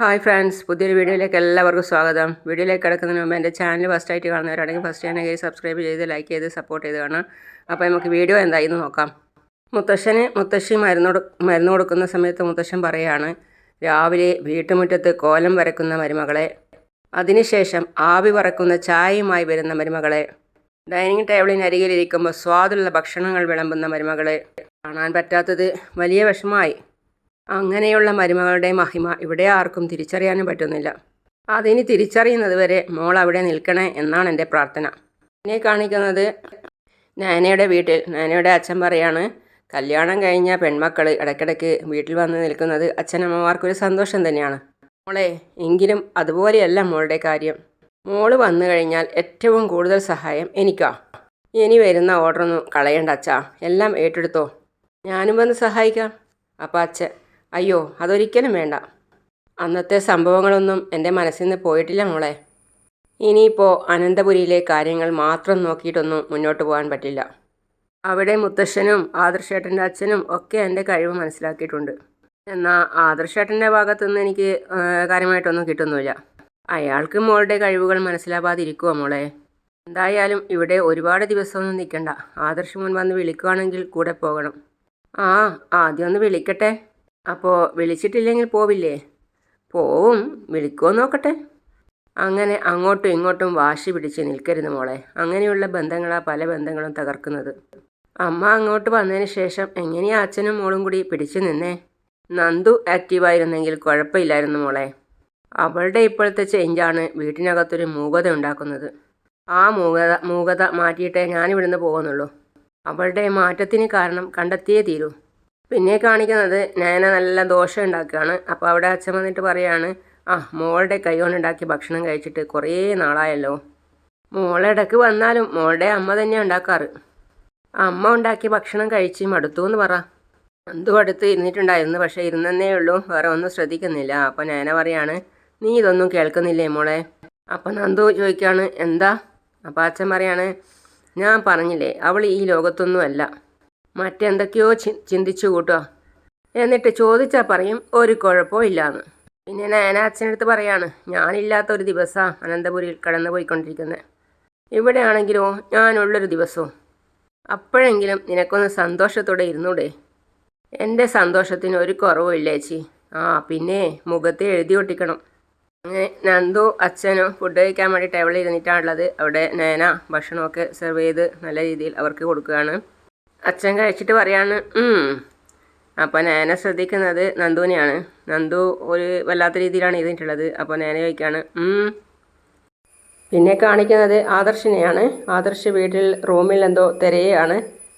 Hi friends പുതിയൊരു വീഡിയോയിലേക്ക് എല്ലാവർക്കും സ്വാഗതം. വീഡിയോയിലേക്ക് കിടക്കുന്നതിന് മുമ്പ് എന്റെ ചാനൽ ഫസ്റ്റായിട്ട് കാണുന്നവരാണെങ്കിൽ ഫസ്റ്റ് തന്നെ കയ്യിൽ സബ്സ്ക്രൈബ് ചെയ്ത് ലൈക്ക് ചെയ്ത് സപ്പോർട്ട് ചെയ്ത് കാണാം അപ്പോൾ നമുക്ക് വീഡിയോ എന്തായി എന്ന് നോക്കാം. മുത്തശ്ശന് മുത്തശ്ശി മരുന്ന് മരുന്ന് കൊടുക്കുന്ന സമയത്ത് മുത്തശ്ശൻ പറയാണ് രാവിലെ വീട്ടുമുറ്റത്ത് കോലം വരക്കുന്ന മരുമകളെ അതിനുശേഷം ആവി പറക്കുന്ന ചായയുമായി വരുന്ന മരുമകളെ ഡൈനിങ് ടേബിളിനരികിലിരിക്കുമ്പോൾ സ്വാദുള്ള ഭക്ഷണങ്ങൾ വിളമ്പുന്ന മരുമകളെ കാണാൻ പറ്റാത്തത് വലിയ വിഷമമായി. അങ്ങനെയുള്ള മരുമകളുടെ മഹിമ ഇവിടെ ആർക്കും തിരിച്ചറിയാനും പറ്റുന്നില്ല. അതിനി തിരിച്ചറിയുന്നത് വരെ മോൾ അവിടെ നിൽക്കണേ എന്നാണ് എന്റെ പ്രാർത്ഥന. എന്നെ കാണിക്കുന്നത് നാനയുടെ വീട്ടിൽ. നാനയുടെ അച്ഛൻ പറയാണ് കല്യാണം കഴിഞ്ഞ പെൺമക്കൾ ഇടയ്ക്കിടയ്ക്ക് വീട്ടിൽ വന്ന് നിൽക്കുന്നത് അച്ഛനമ്മമാർക്കൊരു സന്തോഷം തന്നെയാണ്. മോളെ എങ്കിലും അതുപോലെയല്ല മോളുടെ കാര്യം. മോൾ വന്നു കഴിഞ്ഞാൽ ഏറ്റവും കൂടുതൽ സഹായം എനിക്കാ. ഇനി വരുന്ന ഓർഡറൊന്നും കളയണ്ട അച്ഛാ. എല്ലാം ഏറ്റെടുത്തോ. ഞാനും വന്ന് സഹായിക്കാം. അപ്പം അച്ഛൻ അയ്യോ അതൊരിക്കലും വേണ്ട. അന്നത്തെ സംഭവങ്ങളൊന്നും എന്റെ മനസ്സിൽ നിന്ന് പോയിട്ടില്ല മോളെ. ഇനിയിപ്പോൾ അനന്തപുരിയിലെ കാര്യങ്ങൾ മാത്രം നോക്കിയിട്ടൊന്നും മുന്നോട്ട് പോകാൻ പറ്റില്ല. അവിടെ മുത്തശ്ശനും ആദർശേട്ടന്റെ അച്ഛനും ഒക്കെ എന്റെ കഴിവ് മനസ്സിലാക്കിയിട്ടുണ്ട്. എന്നാൽ ആദർശേട്ടന്റെ ഭാഗത്തുനിന്ന് എനിക്ക് കാര്യമായിട്ടൊന്നും കിട്ടുന്നില്ല അയാൾക്ക് മോളുടെ കഴിവുകൾ മനസ്സിലാവാതിരിക്കുമോ മോളെ? എന്തായാലും ഇവിടെ ഒരുപാട് ദിവസമൊന്നും നിൽക്കണ്ട. ആദർശ് മുൻ വന്ന് വിളിക്കുകയാണെങ്കിൽ കൂടെ പോകണം. ആ ആദ്യം ഒന്ന് വിളിക്കട്ടെ. അപ്പോൾ വിളിച്ചിട്ടില്ലെങ്കിൽ പോവില്ലേ? പോവും. വിളിക്കുമോ നോക്കട്ടെ. അങ്ങനെ അങ്ങോട്ടും ഇങ്ങോട്ടും വാശി പിടിച്ച് നിൽക്കരുത് മോളെ. അങ്ങനെയുള്ള ബന്ധങ്ങളാ പല ബന്ധങ്ങളും തകർക്കുന്നത്. അമ്മ അങ്ങോട്ട് വന്നതിന് ശേഷം എങ്ങനെയാ അച്ഛനും മോളും കൂടി പിടിച്ചു നിന്നേ? നന്ദു ആക്റ്റീവായിരുന്നെങ്കിൽ കുഴപ്പമില്ലായിരുന്നു മോളെ. അവളുടെ ഇപ്പോഴത്തെ ചേഞ്ചാണ് വീട്ടിനകത്തൊരു മൂകത ഉണ്ടാക്കുന്നത്. ആ മൂകത മൂകത മാറ്റിയിട്ടേ ഞാനിവിടുന്ന് പോകുന്നുള്ളൂ. അവളുടെ മാറ്റത്തിന് കാരണം കണ്ടെത്തിയേ തീരൂ. പിന്നെ കാണിക്കുന്നത് നയന നല്ല ദോശ ഉണ്ടാക്കുകയാണ്. അപ്പോൾ അവിടെ അച്ഛൻ വന്നിട്ട് പറയാണ് ആ മോളുടെ കൈ കൊണ്ടുണ്ടാക്കി ഭക്ഷണം കഴിച്ചിട്ട് കുറേ നാളായല്ലോ. മോളിടക്ക് വന്നാലും മോളുടെ അമ്മ തന്നെയാണ് ഉണ്ടാക്കാറ്. അമ്മ ഉണ്ടാക്കി ഭക്ഷണം കഴിച്ച് മടുത്തു എന്ന് പറ. എന്തോ അടുത്ത് ഇരുന്നിട്ടുണ്ടായിരുന്നു പക്ഷേ ഇരുന്നേ ഉള്ളൂ. വേറെ ഒന്നും ശ്രദ്ധിക്കുന്നില്ല. അപ്പോൾ നയന പറയാണ് നീ ഇതൊന്നും കേൾക്കുന്നില്ലേ മോളെ? അപ്പം നന്ദു ചോദിക്കുകയാണ് എന്താ? അപ്പം അച്ഛൻ പറയാണ് ഞാൻ പറഞ്ഞില്ലേ അവൾ ഈ ലോകത്തൊന്നും അല്ല മറ്റെന്തൊക്കെയോ ചി ചിന്തിച്ചു കൂട്ടോ. എന്നിട്ട് ചോദിച്ചാൽ പറയും ഒരു കുഴപ്പവും ഇല്ലാന്ന്. പിന്നെ നയന അച്ഛനടുത്ത് പറയാണ് ഞാനില്ലാത്ത ഒരു ദിവസമാണ് അനന്തപുരിയിൽ കടന്നു പോയിക്കൊണ്ടിരിക്കുന്നത് ഇവിടെ ആണെങ്കിലോ ഞാനുള്ളൊരു ദിവസവും. അപ്പോഴെങ്കിലും നിനക്കൊന്ന് സന്തോഷത്തോടെ ഇരുന്നൂടെ. എന്റെ സന്തോഷത്തിന് ഒരു കുറവും ഇല്ല ചേച്ചി. ആ പിന്നെ മുഖത്തെ എഴുതി ഒട്ടിക്കണം. അങ്ങനെ നന്ദു അച്ഛനും ഫുഡ് കഴിക്കാൻ വേണ്ടി ടേബിളിൽ ഇരുന്നിട്ടാണുള്ളത്. അവിടെ നയന ഭക്ഷണമൊക്കെ സെർവ് ചെയ്ത് നല്ല രീതിയിൽ അവർക്ക് കൊടുക്കുകയാണ്. അച്ഛൻ കഴിച്ചിട്ട് പറയാണ്. അപ്പോൾ നേനെ ശ്രദ്ധിക്കുന്നത് നന്ദുവിനെയാണ്. നന്ദു ഒരു വല്ലാത്ത രീതിയിലാണ് എഴുതിയിട്ടുള്ളത്. അപ്പോൾ നേനെ ചോദിക്കുകയാണ് പിന്നെ കാണിക്കുന്നത് ആദർശിനെയാണ്. ആദർശ് വീട്ടിൽ റൂമിൽ എന്തോ തിരയാണ്.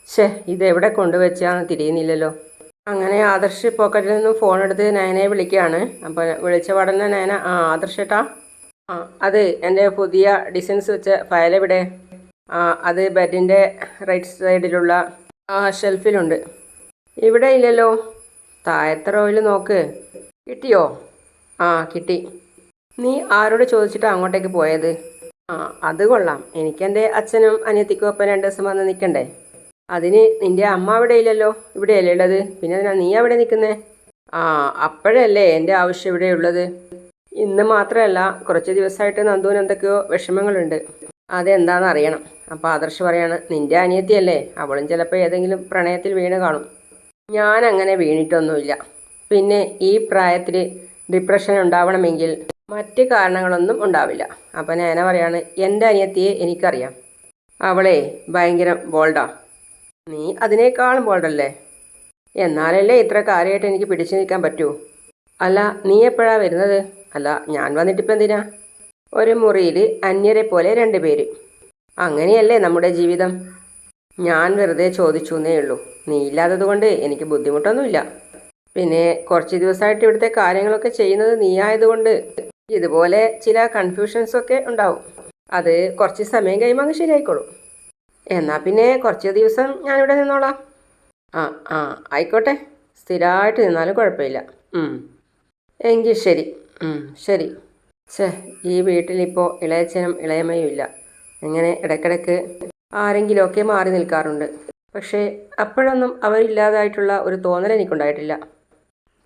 ഷേ ഇത് എവിടെ കൊണ്ടുവച്ചാന്ന് തിരിയുന്നില്ലല്ലോ. അങ്ങനെ ആദർശ് പോക്കറ്റിൽ നിന്നും ഫോൺ എടുത്ത് നയനയെ വിളിക്കുകയാണ്. അപ്പോൾ വിളിച്ച ഉടനെ നയന ആ ആദർശേട്ടാ. ആ അത് എന്റെ പുതിയ ഡിസൈൻസ് വെച്ച ഫയൽ എവിടെ ആ അത് ബെഡിന്റെ റൈറ്റ് സൈഡിലുള്ള ആ ഷെൽഫിലുണ്ട്. ഇവിടെ ഇല്ലല്ലോ. താഴത്തെ റോയിൽ നോക്ക്. കിട്ടിയോ? ആ കിട്ടി. നീ ആരോട് ചോദിച്ചിട്ടാ അങ്ങോട്ടേക്ക് പോയത്? ആ അത് കൊള്ളാം. എനിക്കെന്റെ അച്ഛനും അനിയത്തിക്കും ഒപ്പം രണ്ട് ദിവസം വന്ന് നിൽക്കണ്ടേ അതിന് നിന്റെ അമ്മ അവിടെ ഇല്ലല്ലോ. ഇവിടെയല്ലേ ഉള്ളത്? പിന്നെ അതിനാ നീ അവിടെ നിൽക്കുന്നേ ആ അപ്പോഴല്ലേ എന്റെ ആവശ്യം ഇവിടെ ഉള്ളത്. ഇന്ന് മാത്രമല്ല കുറച്ച് ദിവസമായിട്ട് നന്ദുവിന് എന്തൊക്കെയോ വിഷമങ്ങളുണ്ട്. അതെന്താണെന്ന് അറിയണം അപ്പോൾ ആദർശ് പറയാണ് നിന്റെ അനിയത്തിയല്ലേ അവളും ചിലപ്പോൾ ഏതെങ്കിലും പ്രണയത്തിൽ വീണ് കാണും. ഞാൻ അങ്ങനെ വീണിട്ടൊന്നുമില്ല. പിന്നെ ഈ പ്രായത്തിൽ ഡിപ്രഷൻ ഉണ്ടാവണമെങ്കിൽ മറ്റ് കാരണങ്ങളൊന്നും ഉണ്ടാവില്ല. അപ്പം ഞാൻ പറയാണ് എന്റെ അനിയത്തിയെ എനിക്കറിയാം. അവളെ ഭയങ്കര ബോൾഡാ നീ അതിനേക്കാളും ബോൾഡല്ലേ എന്നാലല്ലേ ഇത്ര കാര്യമായിട്ട് എനിക്ക് പിടിച്ചു നിൽക്കാൻ പറ്റൂ? അല്ല നീ എപ്പോഴാണ് വരുന്നത്? അല്ല ഞാൻ വന്നിട്ടിപ്പോൾ എന്തിനാ ഒരു മുറിയിൽ അന്യരെ പോലെ രണ്ട് പേര്. അങ്ങനെയല്ലേ നമ്മുടെ ജീവിതം? ഞാൻ വെറുതെ ചോദിച്ചു എന്നേ ഉള്ളൂ. നീ ഇല്ലാത്തത് കൊണ്ട് എനിക്ക് ബുദ്ധിമുട്ടൊന്നുമില്ല. പിന്നെ കുറച്ച് ദിവസമായിട്ട് ഇവിടുത്തെ കാര്യങ്ങളൊക്കെ ചെയ്യുന്നത് നീ ആയതുകൊണ്ട് ഇതുപോലെ ചില കൺഫ്യൂഷൻസ് ഒക്കെ ഉണ്ടാവും. അത് കുറച്ച് സമയം കഴിയുമ്പോൾ അങ്ങ് ശരിയായിക്കോളും. എന്നാൽ പിന്നെ കുറച്ച് ദിവസം ഞാനിവിടെ നിന്നോളാം. ആ ആ ആയിക്കോട്ടെ. സ്ഥിരമായിട്ട് നിന്നാലും കുഴപ്പമില്ല. എങ്കിൽ ശരി. ശരി. ഛേ ഈ വീട്ടിലിപ്പോൾ ഇളയച്ചനും ഇളയമ്മയും ഇല്ല ഇങ്ങനെ ഇടയ്ക്കിടയ്ക്ക് ആരെങ്കിലുമൊക്കെ മാറി നിൽക്കാറുണ്ട്. പക്ഷേ അപ്പോഴൊന്നും അവരില്ലാതായിട്ടുള്ള ഒരു തോന്നൽ എനിക്കുണ്ടായിട്ടില്ല.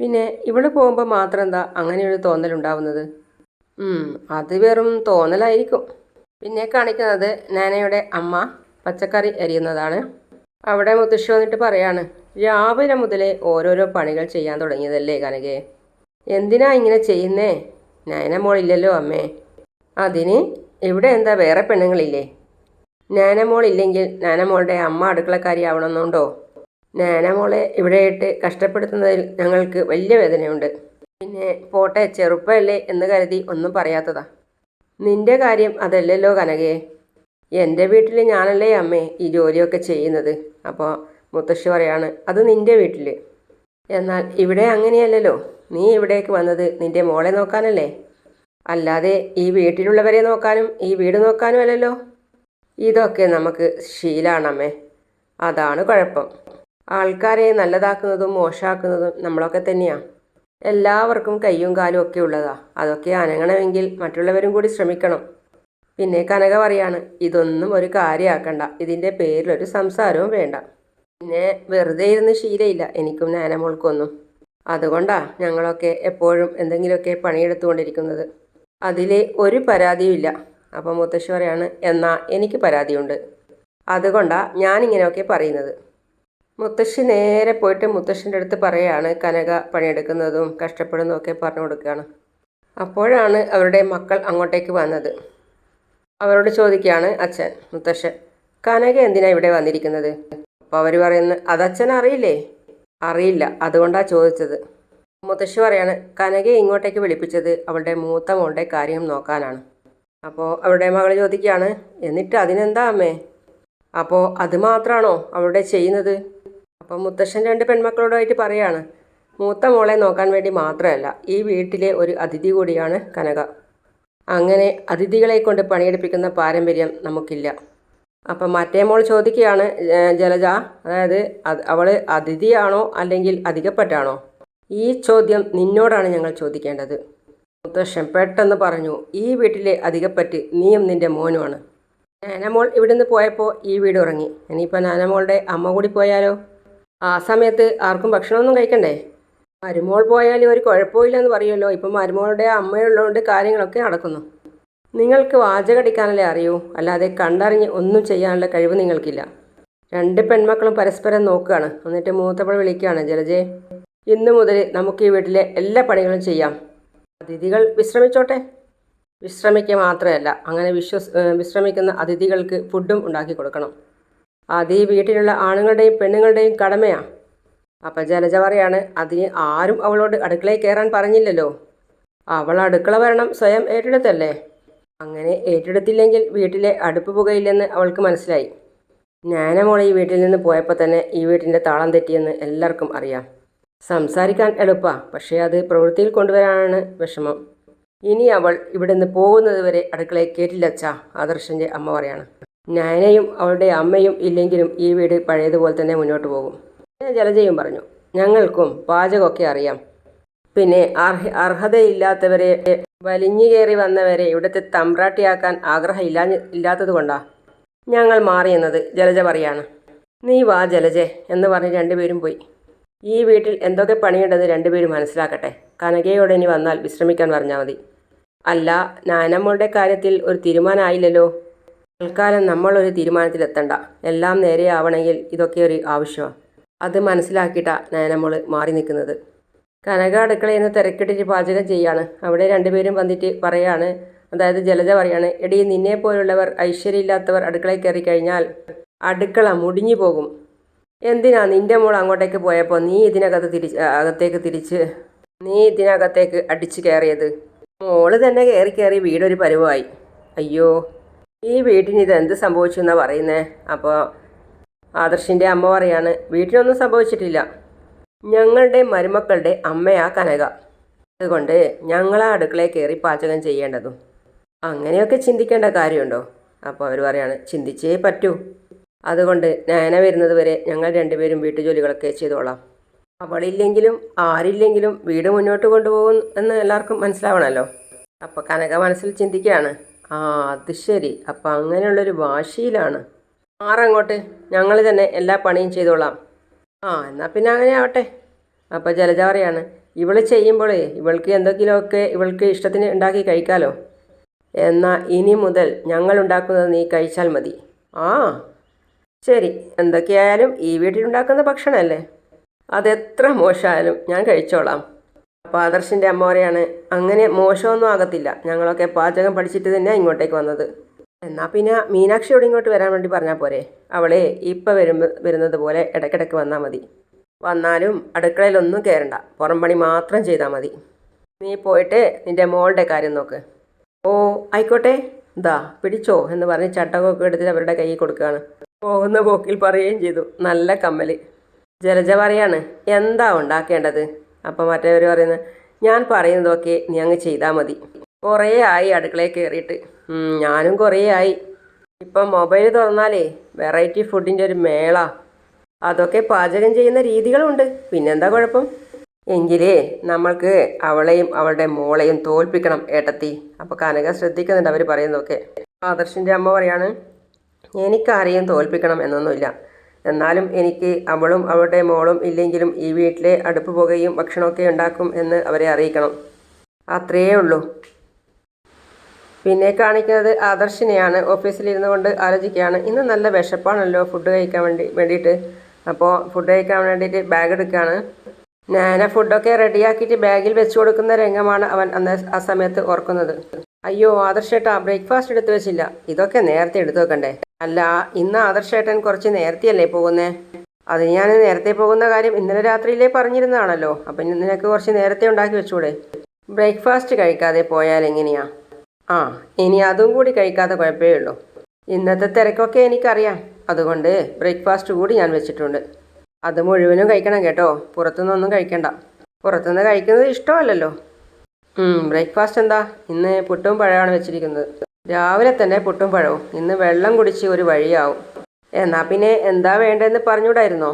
പിന്നെ ഇവിടെ പോകുമ്പോൾ മാത്രം എന്താ അങ്ങനെയൊരു തോന്നലുണ്ടാവുന്നത്? അത് വെറും തോന്നലായിരിക്കും. പിന്നെ കാണിക്കുന്നത് നാനയുടെ അമ്മ പച്ചക്കറി അരിയുന്നതാണ്. അവിടെ മുത്തശ്ശി വന്നിട്ട് പറയാണ് രാവിലെ മുതലേ ഓരോരോ പണികൾ ചെയ്യാൻ തുടങ്ങിയതല്ലേ കനകെ? എന്തിനാ ഇങ്ങനെ ചെയ്യുന്നേ? നയന മോളില്ലല്ലോ അമ്മേ. അതിന് ഇവിടെ എന്താ വേറെ പെണ്ണുങ്ങളില്ലേ? നാനമോളില്ലെങ്കിൽ നാനമോളുടെ അമ്മ അടുക്കളക്കാരി ആവണമെന്നുണ്ടോ നാനമോളെ ഇവിടെയിട്ട് കഷ്ടപ്പെടുത്തുന്നതിൽ ഞങ്ങൾക്ക് വലിയ വേദനയുണ്ട്. പിന്നെ പോട്ടെ ചെറുപ്പമല്ലേ എന്ന് കരുതി ഒന്നും പറയാത്തതാ. നിന്റെ കാര്യം അതല്ലല്ലോ കനകയെ എന്റെ വീട്ടിൽ ഞാനല്ലേ അമ്മേ ഈ ജോലിയൊക്കെ ചെയ്യുന്നത്. അപ്പോൾ മുത്തശ്ശി പറയാണ് അത് നിന്റെ വീട്ടിൽ എന്നാൽ ഇവിടെ അങ്ങനെയല്ലല്ലോ. നീ ഇവിടേക്ക് വന്നത് നിന്റെ മോളെ നോക്കാനല്ലേ? അല്ലാതെ ഈ വീട്ടിലുള്ളവരെ നോക്കാനും ഈ വീട് നോക്കാനും അല്ലല്ലോ. ഇതൊക്കെ നമുക്ക് ശീലാണമ്മേ. അതാണ് കുഴപ്പം. ആൾക്കാരെ നല്ലതാക്കുന്നതും മോശമാക്കുന്നതും നമ്മളൊക്കെ തന്നെയാണ് എല്ലാവർക്കും കയ്യും കാലും ഒക്കെ ഉള്ളതാ. അതൊക്കെ അനങ്ങണമെങ്കിൽ മറ്റുള്ളവരും കൂടി ശ്രമിക്കണം. പിന്നെ കനക പറയാണ് ഇതൊന്നും ഒരു കാര്യമാക്കണ്ട. ഇതിന്റെ പേരിലൊരു സംസാരവും വേണ്ട. പിന്നെ വെറുതെ ഇരുന്ന് ശീലയില്ല. എനിക്കും നാനമോൾക്കൊന്നും. അതുകൊണ്ടാ ഞങ്ങളൊക്കെ എപ്പോഴും എന്തെങ്കിലുമൊക്കെ പണിയെടുത്തുകൊണ്ടിരിക്കുന്നത്. അതിൽ ഒരു പരാതിയുമില്ല. അപ്പം മുത്തശ്ശി പറയാണ് എന്നാ എനിക്ക് പരാതിയുണ്ട്. അതുകൊണ്ടാ ഞാനിങ്ങനെയൊക്കെ പറയുന്നത്. മുത്തശ്ശി നേരെ പോയിട്ട് മുത്തശ്ശന്റെ അടുത്ത് പറയാണ് കനക പണിയെടുക്കുന്നതും കഷ്ടപ്പെടുന്നതും പറഞ്ഞു കൊടുക്കുകയാണ്. അപ്പോഴാണ് അവരുടെ മക്കൾ അങ്ങോട്ടേക്ക് വന്നത്. അവരോട് ചോദിക്കുകയാണ് അച്ഛൻ മുത്തശ്ശൻ കനക എന്തിനാണ് ഇവിടെ വന്നിരിക്കുന്നത്? അപ്പോൾ അവർ പറയുന്നത് അതച്ഛൻ അറിയില്ലേ? അറിയില്ല. അതുകൊണ്ടാണ് ചോദിച്ചത്. മുത്തശ്ശി പറയാണ് കനകയെ ഇങ്ങോട്ടേക്ക് വിളിപ്പിച്ചത് അവളുടെ മൂത്ത മോളുടെ കാര്യം നോക്കാനാണ്. അപ്പോൾ അവളുടെ മകൾ ചോദിക്കുകയാണ് എന്നിട്ട് അതിനെന്താ അമ്മേ? അപ്പോൾ അത് മാത്രമാണോ അവളുടെ ചെയ്യുന്നത്? അപ്പോൾ മുത്തശ്ശൻ രണ്ട് പെൺമക്കളോടായിട്ട് പറയാണ് മൂത്ത മോളെ നോക്കാൻ വേണ്ടി മാത്രമല്ല ഈ വീട്ടിലെ ഒരു അതിഥി കൂടിയാണ് കനക. അങ്ങനെ അതിഥികളെ കൊണ്ട് പണിയെടുപ്പിക്കുന്ന പാരമ്പര്യം നമുക്കില്ല. അപ്പം മറ്റേ മോൾ ചോദിക്കുകയാണ് ജലജ അതായത് അത് അവൾ അതിഥിയാണോ അല്ലെങ്കിൽ അധികപ്പെട്ടാണോ? ഈ ചോദ്യം നിന്നോടാണ് ഞങ്ങൾ ചോദിക്കേണ്ടത്. മുത്തശ്ശൻ പെട്ടെന്ന് പറഞ്ഞു ഈ വീട്ടിലെ അധികപ്പറ്റ് നീയും നിന്റെ മോനുമാണ്. നാനമോൾ ഇവിടുന്ന് പോയപ്പോൾ ഈ വീട് ഉറങ്ങി. ഇനിയിപ്പോൾ നാനമോളുടെ അമ്മ കൂടി പോയാലോ? ആ സമയത്ത് ആർക്കും ഭക്ഷണമൊന്നും കഴിക്കണ്ടേ? മരുമോൾ പോയാലും ഒരു കുഴപ്പമില്ലെന്ന് പറയുമല്ലോ. ഇപ്പം മരുമോളുടെ അമ്മയുള്ളതുകൊണ്ട് കാര്യങ്ങളൊക്കെ നടക്കുന്നു. നിങ്ങൾക്ക് വാചകടിക്കാനല്ലേ അറിയൂ? അല്ലാതെ കണ്ടറിഞ്ഞ് ഒന്നും ചെയ്യാനുള്ള കഴിവ് നിങ്ങൾക്കില്ല. രണ്ട് പെൺമക്കളും പരസ്പരം നോക്കുകയാണ്. എന്നിട്ട് മൂത്തവൾ വിളിക്കുകയാണ് ജലജെ. ഇന്നു മുതൽ നമുക്ക് ഈ വീട്ടിലെ എല്ലാ പണികളും ചെയ്യാം. അതിഥികൾ വിശ്രമിച്ചോട്ടെ? വിശ്രമിക്കുക മാത്രമല്ല അങ്ങനെ വിശ്വസ് വിശ്രമിക്കുന്ന അതിഥികൾക്ക് ഫുഡും ഉണ്ടാക്കി കൊടുക്കണം. അത് ഈ വീട്ടിലുള്ള ആണുങ്ങളുടെയും പെണ്ണുങ്ങളുടെയും കടമയാണ് അപ്പം ജലജ പറയാണ് അതിന് ആരും അവളോട് അടുക്കളയിൽ കയറാൻ പറഞ്ഞില്ലല്ലോ. അവൾ അടുക്കള വരണം സ്വയം ഏറ്റെടുത്തല്ലേ? അങ്ങനെ ഏറ്റെടുത്തില്ലെങ്കിൽ വീട്ടിലെ അടുപ്പ് പുകയില്ലെന്ന് അവൾക്ക് മനസ്സിലായി. ജ്ഞാനമോളെ ഈ വീട്ടിൽ നിന്ന് പോയപ്പോൾ തന്നെ ഈ വീട്ടിന്റെ താളം തെറ്റിയെന്ന് എല്ലാവർക്കും അറിയാം. സംസാരിക്കാൻ എളുപ്പാ പക്ഷേ അത് പ്രവൃത്തിയിൽ കൊണ്ടുവരാനാണ് വിഷമം. ഇനി അവൾ ഇവിടെ നിന്ന് പോകുന്നത് വരെ അടുക്കളയിൽ കേട്ടില്ലച്ചാ ആദർശന്റെ അമ്മ പറയാണ്. നയനയും അവളുടെ അമ്മയും ഇല്ലെങ്കിലും ഈ വീട് പഴയതുപോലെ തന്നെ മുന്നോട്ട് പോകും. ജലജയും പറഞ്ഞു ഞങ്ങൾക്കും പാചകമൊക്കെ അറിയാം. പിന്നെ അർഹ അർഹതയില്ലാത്തവരെ വലിഞ്ഞു കയറി വന്നവരെ ഇവിടുത്തെ തമ്പ്രാട്ടിയാക്കാൻ ആഗ്രഹം ഇല്ലാ ഇല്ലാത്തത് കൊണ്ടാ. ഞങ്ങൾ മാറിയെന്നത് ജലജ പറയാണ് നീ വാ ജലജെ എന്ന് പറഞ്ഞ് രണ്ടുപേരും പോയി. ഈ വീട്ടിൽ എന്തൊക്കെ പണിയുണ്ടെന്ന് രണ്ടുപേരും മനസ്സിലാക്കട്ടെ. കനകയോടെ ഇനി വന്നാൽ വിശ്രമിക്കാൻ പറഞ്ഞാൽ മതി. അല്ല നാനമ്മളുടെ കാര്യത്തിൽ ഒരു തീരുമാനമായില്ലല്ലോ. തൽക്കാലം നമ്മളൊരു തീരുമാനത്തിലെത്തണ്ട. എല്ലാം നേരെയാവണമെങ്കിൽ ഇതൊക്കെ ഒരു ആവശ്യമാണ് അത് മനസ്സിലാക്കിയിട്ടാണ് നാനമ്മൾ മാറി നിൽക്കുന്നത്. കനക അടുക്കളയിൽ നിന്ന് തിരക്കിട്ടിട്ട് പാചകം ചെയ്യാണ്. അവിടെ രണ്ടുപേരും വന്നിട്ട് പറയാണ് അതായത് ജലജ പറയാണ് എടി നിന്നെ പോലുള്ളവർ ഐശ്വര്യമില്ലാത്തവർ അടുക്കളയിൽ കയറി കഴിഞ്ഞാൽ അടുക്കള മുടിഞ്ഞു പോകും. എന്തിനാ നിന്റെ മോൾ അങ്ങോട്ടേക്ക് പോയപ്പോൾ നീ ഇതിനകത്ത് തിരിച്ച് അകത്തേക്ക് തിരിച്ച് നീ ഇതിനകത്തേക്ക് അടിച്ചു കയറിയത്? മോൾ തന്നെ കയറി കയറി വീടൊരു പരുവായി. അയ്യോ ഈ വീട്ടിന് ഇത് എന്ത് സംഭവിച്ചു എന്നാണ് പറയുന്നത് അപ്പോൾ ആദർശിന്റെ അമ്മ പറയാണ് വീട്ടിലൊന്നും സംഭവിച്ചിട്ടില്ല. ഞങ്ങളുടെ മരുമക്കളുടെ അമ്മയാ കനക. അതുകൊണ്ട് ഞങ്ങളാ അടുക്കളയിൽ കയറി പാചകം ചെയ്യേണ്ടതും. അങ്ങനെയൊക്കെ ചിന്തിക്കേണ്ട കാര്യമുണ്ടോ? അപ്പോൾ അവർ പറയാണ് ചിന്തിച്ചേ പറ്റൂ. അതുകൊണ്ട് നയന വരുന്നത് വരെ ഞങ്ങൾ രണ്ടുപേരും വീട്ടുജോലികളൊക്കെ ചെയ്തോളാം. അവളില്ലെങ്കിലും ആരില്ലെങ്കിലും വീട് മുന്നോട്ട് കൊണ്ടുപോകും എന്ന് എല്ലാവർക്കും മനസ്സിലാവണമല്ലോ അപ്പോൾ കനക മനസ്സിൽ ചിന്തിക്കുകയാണ് ആ അത് ശരി. അപ്പം അങ്ങനെയുള്ളൊരു വാശിയിലാണ്. ആറങ്ങോട്ട് ഞങ്ങൾ തന്നെ എല്ലാ പണിയും ചെയ്തോളാം. ആ എന്നാൽ പിന്നെ അങ്ങനെ ആവട്ടെ. അപ്പോൾ ജലജ പറയാണ് ഇവൾ ചെയ്യുമ്പോൾ ഇവൾക്ക് എന്തെങ്കിലുമൊക്കെ ഇവൾക്ക് ഇഷ്ടത്തിന് ഉണ്ടാക്കി കഴിക്കാലോ. എന്നാൽ ഇനി മുതൽ ഞങ്ങൾ ഉണ്ടാക്കുന്നത് നീ കഴിച്ചാൽ മതി. ആ ശരി. എന്തൊക്കെയായാലും ഈ വീട്ടിലുണ്ടാക്കുന്ന ഭക്ഷണമല്ലേ? അതെത്ര മോശമായാലും ഞാൻ കഴിച്ചോളാം. അപ്പോൾ ആദർശിന്റെ അമ്മ പറയാണ് അങ്ങനെ മോശമൊന്നും ആകത്തില്ല. ഞങ്ങളൊക്കെ പാചകം പഠിച്ചിട്ട് തന്നെ ഇങ്ങോട്ടേക്ക് വന്നത്. എന്നാൽ പിന്നെ മീനാക്ഷിയോട് ഇങ്ങോട്ട് വരാൻ വേണ്ടി പറഞ്ഞാൽ പോരെ? അവളെ ഇപ്പം വരുമ്പോൾ വരുന്നത് പോലെ ഇടയ്ക്കിടയ്ക്ക് വന്നാൽ മതി. വന്നാലും അടുക്കളയിലൊന്നും കയറണ്ട പുറം പണി മാത്രം ചെയ്താൽ മതി. നീ പോയിട്ട് നിന്റെ മോളുടെ കാര്യം നോക്ക്. ഓ ആയിക്കോട്ടെ. ദാ പിടിച്ചോ എന്ന് പറഞ്ഞ് ചട്ടകൊക്കെ എടുത്തിട്ട് അവരുടെ കയ്യിൽ കൊടുക്കുകയാണ്. പോകുന്ന പോക്കിൽ പറയുകയും ചെയ്തു. നല്ല കമ്മൽ ജലജ പറയാണ് എന്താ ഉണ്ടാക്കേണ്ടത്? അപ്പം മറ്റേവർ പറയുന്നത് ഞാൻ പറയുന്നതൊക്കെ നീ അങ്ങ് ചെയ്താൽ മതി. കുറേ ആയി അടുക്കളയിൽ കയറിയിട്ട് ഞാനും കുറേ ആയി ഇപ്പം മൊബൈൽ തുറന്നാലേ വെറൈറ്റി ഫുഡിന്റെ ഒരു മേള. അതൊക്കെ പാചകം ചെയ്യുന്ന രീതികളുണ്ട്. പിന്നെന്താ കുഴപ്പം? എങ്കിലേ നമ്മൾക്ക് അവളെയും അവളുടെ മോളെയും തോൽപ്പിക്കണം ഏട്ടത്തി. അപ്പോൾ കനക ശ്രദ്ധിക്കുന്നുണ്ട് അവർ പറയുന്നതൊക്കെ. ആദർശിന്റെ അമ്മ പറയാണ് എനിക്കാരെയും തോൽപ്പിക്കണം എന്നൊന്നുമില്ല. എന്നാലും എനിക്ക് അവളും അവളുടെ മോളും ഇല്ലെങ്കിലും ഈ വീട്ടിലെ അടുപ്പ് പുകയും ഭക്ഷണമൊക്കെ ഉണ്ടാക്കും എന്ന് അവരെ അറിയിക്കണം. അത്രയേ ഉള്ളൂ. പിന്നെ കാണിക്കുന്നത് ആദർശിനെയാണ്. ഓഫീസിലിരുന്നു കൊണ്ട് ആലോചിക്കുകയാണ്. ഇന്ന് നല്ല വിശപ്പാണല്ലോ ഫുഡ് കഴിക്കാൻ വേണ്ടി വേണ്ടിയിട്ട്. അപ്പോൾ ഫുഡ് കഴിക്കാൻ വേണ്ടിയിട്ട് ബാഗ് എടുക്കുകയാണ്. ഞാന ഫുഡൊക്കെ റെഡിയാക്കിയിട്ട് ബാഗിൽ വെച്ച് കൊടുക്കുന്ന രംഗമാണ് അവൻ അന്ന് ആ സമയത്ത് ഓർക്കുന്നത്. അയ്യോ ആദർശേട്ടാ ബ്രേക്ക്ഫാസ്റ്റ് എടുത്തു വെച്ചില്ല. ഇതൊക്കെ നേരത്തെ എടുത്തു വെക്കണ്ടേ? അല്ല ഇന്ന് ആദർശേട്ടൻ കുറച്ച് നേരത്തെയല്ലേ പോകുന്നേ? അത് ഞാൻ നേരത്തെ പോകുന്ന കാര്യം ഇന്നലെ രാത്രിയിലേ പറഞ്ഞിരുന്നതാണല്ലോ. അപ്പം നിനക്ക് കുറച്ച് നേരത്തെ ഉണ്ടാക്കി വെച്ചൂടെ? ബ്രേക്ക്ഫാസ്റ്റ് കഴിക്കാതെ പോയാൽ എങ്ങനെയാ? ആ ഇനി അതും കൂടി കഴിക്കാതെ കുഴപ്പമേ ഉള്ളൂ. ഇന്നത്തെ തിരക്കൊക്കെ എനിക്കറിയാം. അതുകൊണ്ട് ബ്രേക്ക്ഫാസ്റ്റ് കൂടി ഞാൻ വെച്ചിട്ടുണ്ട്. അത് മുഴുവനും കഴിക്കണം കേട്ടോ. പുറത്തുനിന്നൊന്നും കഴിക്കണ്ട. പുറത്തുനിന്ന് കഴിക്കുന്നത് ഇഷ്ടമല്ലല്ലോ. ബ്രേക്ക്ഫാസ്റ്റ് എന്താ? ഇന്ന് പുട്ടും പഴമാണ് വെച്ചിരിക്കുന്നത്. രാവിലെ തന്നെ പുട്ടും പഴവും. ഇന്ന് വെള്ളം കുടിച്ച് ഒരു വഴിയാവും. എന്നാൽ പിന്നെ എന്താ വേണ്ടതെന്ന് പറഞ്ഞുകൂടായിരുന്നോ?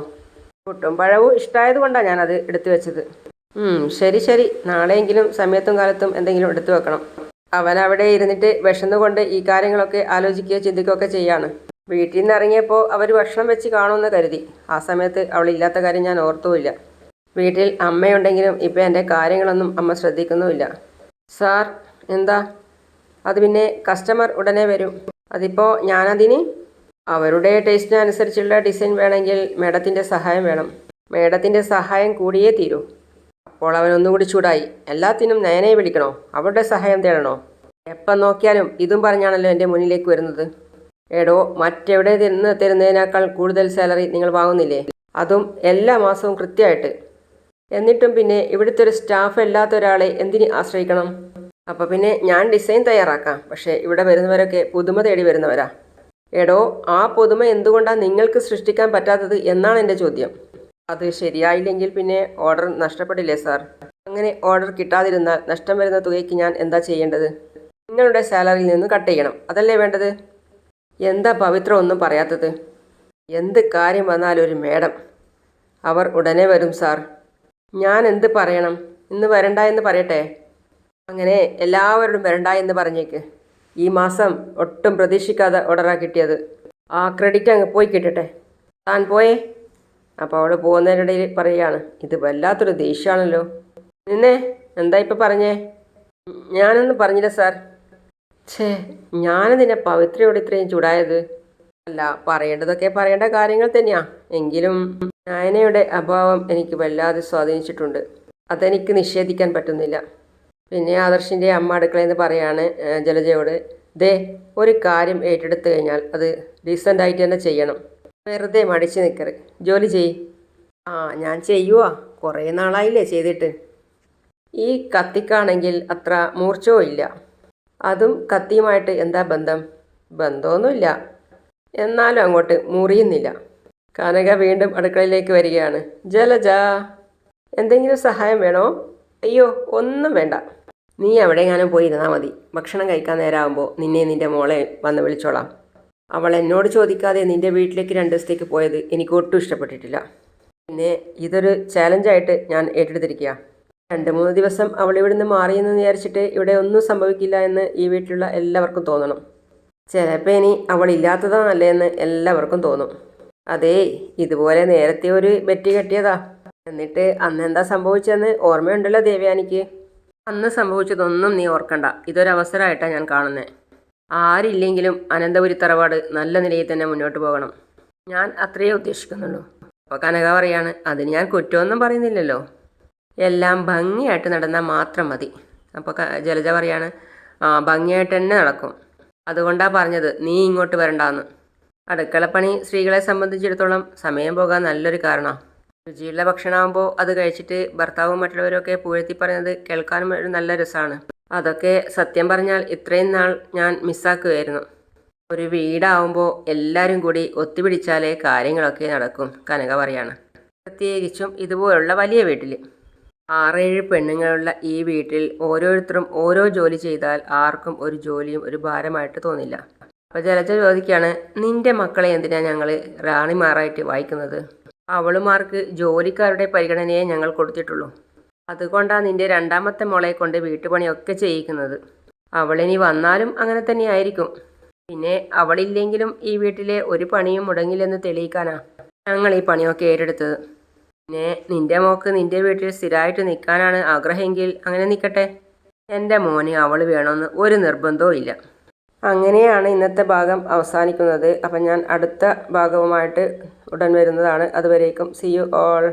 പുട്ടും പഴവും ഇഷ്ടമായത് കൊണ്ടാണ് ഞാനത് എടുത്തു വെച്ചത്. ശരി ശരി. നാളെയെങ്കിലും സമയത്തും കാലത്തും എന്തെങ്കിലും എടുത്തു വെക്കണം. അവൻ അവിടെ ഇരുന്നിട്ട് വിഷന്നുകൊണ്ട് ഈ കാര്യങ്ങളൊക്കെ ആലോചിക്കുകയോ ചിന്തിക്കുകയൊക്കെ ചെയ്യാണ്. വീട്ടിൽ നിന്ന് ഇറങ്ങിയപ്പോൾ അവർ ഭക്ഷണം വെച്ച് കാണുമെന്ന് കരുതി. ആ സമയത്ത് അവളില്ലാത്ത കാര്യം ഞാൻ ഓർത്തുമില്ല. വീട്ടിൽ അമ്മയുണ്ടെങ്കിലും ഇപ്പം എന്റെ കാര്യങ്ങളൊന്നും അമ്മ ശ്രദ്ധിക്കുന്നുമില്ല. സാർ എന്താ? അത് പിന്നെ കസ്റ്റമർ ഉടനെ വരും. അതിപ്പോൾ ഞാനതിന് അവരുടെ ടേസ്റ്റിനനുസരിച്ചുള്ള ഡിസൈൻ വേണമെങ്കിൽ മേഡത്തിന്റെ സഹായം വേണം. മേഡത്തിന്റെ സഹായം കൂടിയേ തീരൂ. അപ്പോൾ അവൻ ഒന്നുകൂടി ചൂടായി. എല്ലാത്തിനും നയനയെ വിളിക്കണോ? അവരുടെ സഹായം തേടണോ? എപ്പം നോക്കിയാലും ഇതും പറഞ്ഞാണല്ലോ എന്റെ മുന്നിലേക്ക് വരുന്നത്. എടോ മറ്റെവിടെ നിന്ന് തരുന്നതിനേക്കാൾ കൂടുതൽ സാലറി നിങ്ങൾ വാങ്ങുന്നില്ലേ? അതും എല്ലാ മാസവും കൃത്യമായിട്ട്. എന്നിട്ടും പിന്നെ ഇവിടുത്തെ ഒരു സ്റ്റാഫ് അല്ലാത്ത ഒരാളെ എന്തിന് ആശ്രയിക്കണം? അപ്പോൾ പിന്നെ ഞാൻ ഡിസൈൻ തയ്യാറാക്കാം. പക്ഷേ ഇവിടെ വരുന്നവരൊക്കെ പുതുമ തേടി വരുന്നവരാ. എടോ ആ പുതുമ എന്തുകൊണ്ടാണ് നിങ്ങൾക്ക് സൃഷ്ടിക്കാൻ പറ്റാത്തത് എന്നാണ് എന്റെ ചോദ്യം. അത് ശരിയായില്ലെങ്കിൽ പിന്നെ ഓർഡർ നഷ്ടപ്പെടില്ലേ സാർ അങ്ങനെ ഓർഡർ കിട്ടാതിരുന്നാൽ നഷ്ടം വരുന്ന തുകയ്ക്ക് ഞാൻ എന്താ ചെയ്യേണ്ടത്? നിങ്ങളുടെ സാലറിയിൽ നിന്ന് കട്ട് ചെയ്യണം. അതല്ലേ വേണ്ടത്? എന്താ പവിത്ര ഒന്നും പറയാത്തത്? എന്ത് കാര്യം വന്നാലും ഒരു മേഡം? അവർ ഉടനെ വരും സാർ ഞാൻ എന്ത് പറയണം? ഇന്ന് വരണ്ട എന്ന് പറയട്ടെ? അങ്ങനെ എല്ലാവരോടും വരണ്ട എന്ന് പറഞ്ഞേക്ക്. ഈ മാസം ഒട്ടും പ്രതീക്ഷിക്കാതെ ഓർഡറാണ് കിട്ടിയത്. ആ ക്രെഡിറ്റ് അങ്ങ് പോയി കിട്ടട്ടെ. താൻ പോയേ? അപ്പോൾ അവൾ പോകുന്നതിനിടയിൽ പറയുകയാണ് ഇത് വല്ലാത്തൊരു ദേഷ്യമാണല്ലോ നിന്നെ? എന്താ ഇപ്പം പറഞ്ഞേ? ഞാനൊന്നും പറഞ്ഞില്ല സാർ. ഛേ ഞാനെന്തിനാ പവിത്രയോട് ഇത്രയും ചൂടായത്? അല്ല പറയേണ്ടതൊക്കെ പറയേണ്ട കാര്യങ്ങൾ തന്നെയാ. എങ്കിലും നായനയുടെ അഭാവം എനിക്ക് വല്ലാതെ സ്വാധീനിച്ചിട്ടുണ്ട്. അതെനിക്ക് നിഷേധിക്കാൻ പറ്റുന്നില്ല. പിന്നെ ആദർശിന്റെ അമ്മ അടുക്കളയെന്ന് പറയാണ് ജലജയോട് ദേ ഒരു കാര്യം ഏറ്റെടുത്തു കഴിഞ്ഞാൽ അത് ഡീസന്റ് ആയിട്ട് തന്നെ ചെയ്യണം. വെറുതെ മടിച്ച് നിൽക്കരുത് ജോലി ചെയ് ആ ഞാൻ ചെയ്യുവാ. കുറേ നാളായില്ലേ ചെയ്തിട്ട്. ഈ കത്തിക്കാണെങ്കിൽ അത്ര മൂർച്ചവും ഇല്ല. അതും കത്തിയുമായിട്ട് എന്താ ബന്ധം? ബന്ധമൊന്നുമില്ല. എന്നാലും അങ്ങോട്ട് മുറിയുന്നില്ല. കനക വീണ്ടും അടുക്കളയിലേക്ക് വരികയാണ്. ജലജ എന്തെങ്കിലും സഹായം വേണോ? അയ്യോ ഒന്നും വേണ്ട. നീ അവിടെ എങ്ങാനും പോയി ഇരുന്നാൽ മതി. ഭക്ഷണം കഴിക്കാൻ നേരമാകുമ്പോൾ നിന്നെ നിന്റെ മോളെ വന്ന് വിളിച്ചോളാം. അവൾ എന്നോട് ചോദിക്കാതെ നിന്റെ വീട്ടിലേക്ക് രണ്ട് ദിവസത്തേക്ക് പോയത് എനിക്ക് ഒട്ടും ഇഷ്ടപ്പെട്ടിട്ടില്ല. പിന്നെ ഇതൊരു ചാലഞ്ചായിട്ട് ഞാൻ ഏറ്റെടുത്തിരിക്കുക രണ്ട് മൂന്ന് ദിവസം അവൾ ഇവിടെ നിന്ന് മാറിയെന്ന് വിചാരിച്ചിട്ട് ഇവിടെ ഒന്നും സംഭവിക്കില്ല എന്ന് ഈ വീട്ടിലുള്ള എല്ലാവർക്കും തോന്നണം. ചിലപ്പോൾ ഇനി അവൾ ഇല്ലാത്തതാണല്ലേ എന്ന് എല്ലാവർക്കും തോന്നും. അതേ ഇതുപോലെ നേരത്തെ ഒരു ബെറ്റ് കെട്ടിയതാ. എന്നിട്ട് അന്ന് എന്താ സംഭവിച്ചതെന്ന് ഓർമ്മയുണ്ടല്ലോ ദേവ്യാനിക്ക്. അന്ന് സംഭവിച്ചതൊന്നും നീ ഓർക്കണ്ട. ഇതൊരവസരമായിട്ടാണ് ഞാൻ കാണുന്നത് ആരില്ലെങ്കിലും അനന്തപുരി തറവാട് നല്ല നിലയിൽ തന്നെ മുന്നോട്ട് പോകണം. ഞാൻ അത്രയേ ഉദ്ദേശിക്കുന്നുള്ളൂ. അപ്പോൾ കനക പറയാണ് അതിന് ഞാൻ കുറ്റമൊന്നും പറയുന്നില്ലല്ലോ. എല്ലാം ഭംഗിയായിട്ട് നടന്നാൽ മാത്രം മതി. അപ്പോൾ ജലജ പറയാണ് ആ ഭംഗിയായിട്ട് തന്നെ നടക്കും. അതുകൊണ്ടാണ് പറഞ്ഞത് നീ ഇങ്ങോട്ട് വരണ്ടാന്ന്. അടുക്കളപ്പണി സ്ത്രീകളെ സംബന്ധിച്ചിടത്തോളം സമയം പോകാൻ നല്ലൊരു കാരണമാണ് രുചിയുള്ള ഭക്ഷണമാകുമ്പോൾ അത് കഴിച്ചിട്ട് ഭർത്താവും മറ്റുള്ളവരൊക്കെ പുകഴ്ത്തി പറയുന്നത് കേൾക്കാനും ഒരു നല്ല രസമാണ് അതൊക്കെ സത്യം പറഞ്ഞാൽ ഇത്രയും നാൾ ഞാൻ മിസ്സാക്കുമായിരുന്നു ഒരു വീടാവുമ്പോൾ എല്ലാവരും കൂടി ഒത്തുപിടിച്ചാലേ കാര്യങ്ങളൊക്കെ നടക്കും കനക പറയാണ്. പ്രത്യേകിച്ചും ഇതുപോലുള്ള വലിയ വീട്ടിൽ ആറേഴ് പെണ്ണുങ്ങളുള്ള ഈ വീട്ടിൽ ഓരോരുത്തരും ഓരോ ജോലി ചെയ്താൽ ആർക്കും ഒരു ജോലിയും ഒരു ഭാരമായിട്ട് തോന്നില്ല. അപ്പോൾ ജലജ ചോദിക്കുകയാണ് നിന്റെ മക്കളെ എന്തിനാണ് ഞങ്ങൾ റാണിമാറായിട്ട് വായിക്കുന്നത്? അവളുമാർക്ക് ജോലിക്കാരുടെ പരിഗണനയെ ഞങ്ങൾ കൊടുത്തിട്ടുള്ളൂ. അതുകൊണ്ടാണ് നിന്റെ രണ്ടാമത്തെ മോളെ കൊണ്ട് വീട്ടുപണിയൊക്കെ ചെയ്യിക്കുന്നത്. അവളിനി വന്നാലും അങ്ങനെ തന്നെയായിരിക്കും പിന്നെ അവളില്ലെങ്കിലും ഈ വീട്ടിലെ ഒരു പണിയും മുടങ്ങില്ലെന്ന് തെളിയിക്കാനാ ഞങ്ങൾ ഈ പണിയൊക്കെ ഏറ്റെടുത്തത്. പിന്നെ നിന്റെ മോക്ക് നിന്റെ വീട്ടിൽ സ്ഥിരമായിട്ട് നിൽക്കാനാണ് ആഗ്രഹമെങ്കിൽ അങ്ങനെ നിൽക്കട്ടെ. എന്റെ മോന് അവൾ വേണമെന്ന് ഒരു നിർബന്ധവും ഇല്ല. അങ്ങനെയാണ് ഇന്നത്തെ ഭാഗം അവസാനിക്കുന്നത്. അപ്പം ഞാൻ അടുത്ത ഭാഗവുമായിട്ട് ഉടൻ വരുന്നതാണ്. അതുവരേക്കും സി യു ഓൾ